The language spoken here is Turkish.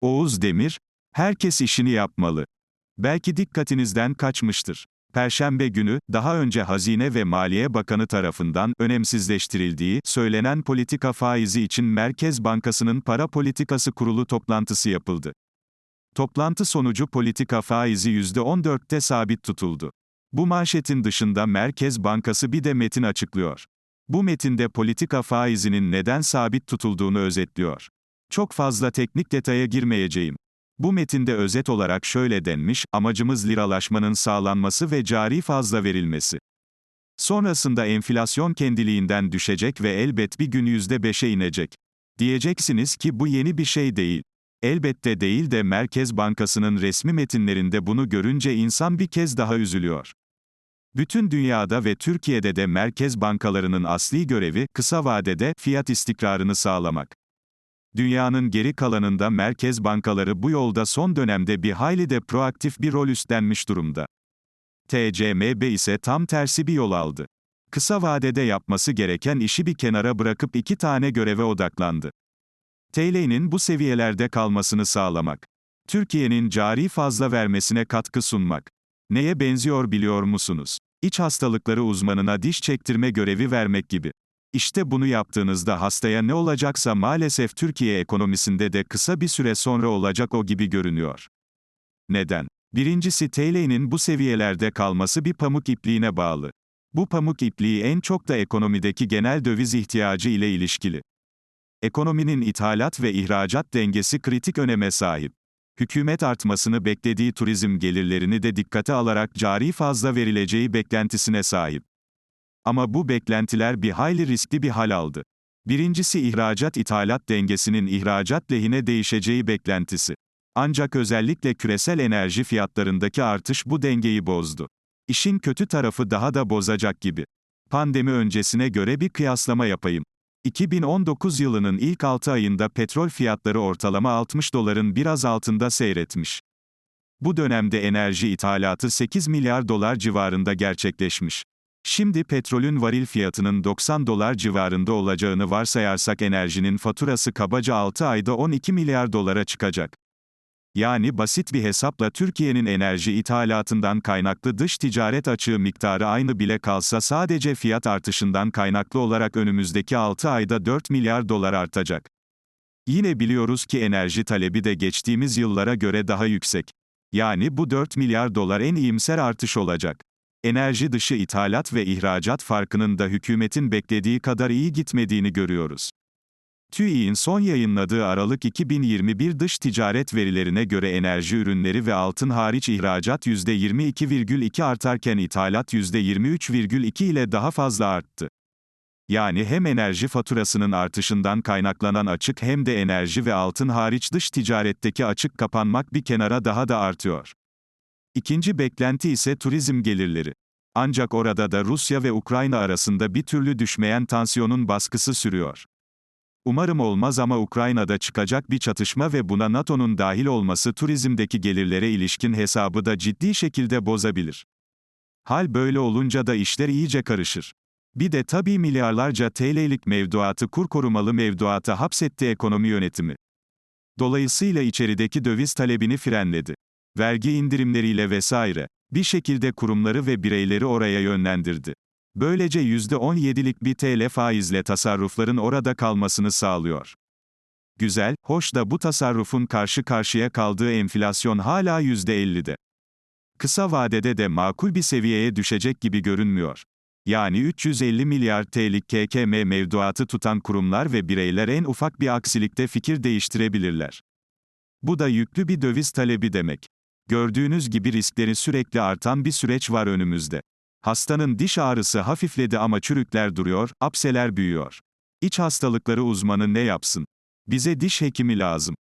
Oğuz Demir, herkes işini yapmalı. Belki dikkatinizden kaçmıştır. Perşembe günü, daha önce Hazine ve Maliye Bakanı tarafından önemsizleştirildiği söylenen politika faizi için Merkez Bankası'nın Para Politikası Kurulu toplantısı yapıldı. Toplantı sonucu politika faizi %14'te sabit tutuldu. Bu manşetin dışında Merkez Bankası bir de metin açıklıyor. Bu metinde politika faizinin neden sabit tutulduğunu özetliyor. Çok fazla teknik detaya girmeyeceğim. Bu metinde özet olarak şöyle denmiş, amacımız liralaşmanın sağlanması ve cari fazla verilmesi. Sonrasında enflasyon kendiliğinden düşecek ve elbet bir gün %5'e inecek. Diyeceksiniz ki bu yeni bir şey değil. Elbette değil de Merkez Bankası'nın resmi metinlerinde bunu görünce insan bir kez daha üzülüyor. Bütün dünyada ve Türkiye'de de merkez bankalarının asli görevi, kısa vadede, fiyat istikrarını sağlamak. Dünyanın geri kalanında merkez bankaları bu yolda son dönemde bir hayli de proaktif bir rol üstlenmiş durumda. TCMB ise tam tersi bir yol aldı. Kısa vadede yapması gereken işi bir kenara bırakıp iki tane göreve odaklandı. TL'nin bu seviyelerde kalmasını sağlamak. Türkiye'nin cari fazla vermesine katkı sunmak. Neye benziyor biliyor musunuz? İç hastalıkları uzmanına diş çektirme görevi vermek gibi. İşte bunu yaptığınızda hastaya ne olacaksa maalesef Türkiye ekonomisinde de kısa bir süre sonra olacak o gibi görünüyor. Neden? Birincisi TL'nin bu seviyelerde kalması bir pamuk ipliğine bağlı. Bu pamuk ipliği en çok da ekonomideki genel döviz ihtiyacı ile ilişkili. Ekonominin ithalat ve ihracat dengesi kritik öneme sahip. Hükümet artmasını beklediği turizm gelirlerini de dikkate alarak cari fazla verileceği beklentisine sahip. Ama bu beklentiler bir hayli riskli bir hal aldı. Birincisi ihracat ithalat dengesinin ihracat lehine değişeceği beklentisi. Ancak özellikle küresel enerji fiyatlarındaki artış bu dengeyi bozdu. İşin kötü tarafı daha da bozacak gibi. Pandemi öncesine göre bir kıyaslama yapayım. 2019 yılının ilk 6 ayında petrol fiyatları ortalama 60 doların biraz altında seyretmiş. Bu dönemde enerji ithalatı 8 milyar dolar civarında gerçekleşmiş. Şimdi petrolün varil fiyatının 90 dolar civarında olacağını varsayarsak enerjinin faturası kabaca 6 ayda 12 milyar dolara çıkacak. Yani basit bir hesapla Türkiye'nin enerji ithalatından kaynaklı dış ticaret açığı miktarı aynı bile kalsa sadece fiyat artışından kaynaklı olarak önümüzdeki 6 ayda 4 milyar dolar artacak. Yine biliyoruz ki enerji talebi de geçtiğimiz yıllara göre daha yüksek. Yani bu 4 milyar dolar en iyimser artış olacak. Enerji dışı ithalat ve ihracat farkının da hükümetin beklediği kadar iyi gitmediğini görüyoruz. TÜİ'nin son yayınladığı Aralık 2021 dış ticaret verilerine göre enerji ürünleri ve altın hariç ihracat %22,2 artarken ithalat %23,2 ile daha fazla arttı. Yani hem enerji faturasının artışından kaynaklanan açık hem de enerji ve altın hariç dış ticaretteki açık kapanmak bir kenara daha da artıyor. İkinci beklenti ise turizm gelirleri. Ancak orada da Rusya ve Ukrayna arasında bir türlü düşmeyen tansiyonun baskısı sürüyor. Umarım olmaz ama Ukrayna'da çıkacak bir çatışma ve buna NATO'nun dahil olması turizmdeki gelirlere ilişkin hesabı da ciddi şekilde bozabilir. Hal böyle olunca da işler iyice karışır. Bir de tabii milyarlarca TL'lik mevduatı kur korumalı mevduata hapsetti ekonomi yönetimi. Dolayısıyla içerideki döviz talebini frenledi. Vergi indirimleriyle vesaire. Bir şekilde kurumları ve bireyleri oraya yönlendirdi. Böylece %17'lik bir TL faizle tasarrufların orada kalmasını sağlıyor. Güzel, hoş da bu tasarrufun karşı karşıya kaldığı enflasyon hala %50'de. Kısa vadede de makul bir seviyeye düşecek gibi görünmüyor. Yani 350 milyar TL'lik KKM mevduatı tutan kurumlar ve bireyler en ufak bir aksilikte fikir değiştirebilirler. Bu da yüklü bir döviz talebi demek. Gördüğünüz gibi riskleri sürekli artan bir süreç var önümüzde. Hastanın diş ağrısı hafifledi ama çürükler duruyor, apseler büyüyor. İç hastalıkları uzmanı ne yapsın? Bize diş hekimi lazım.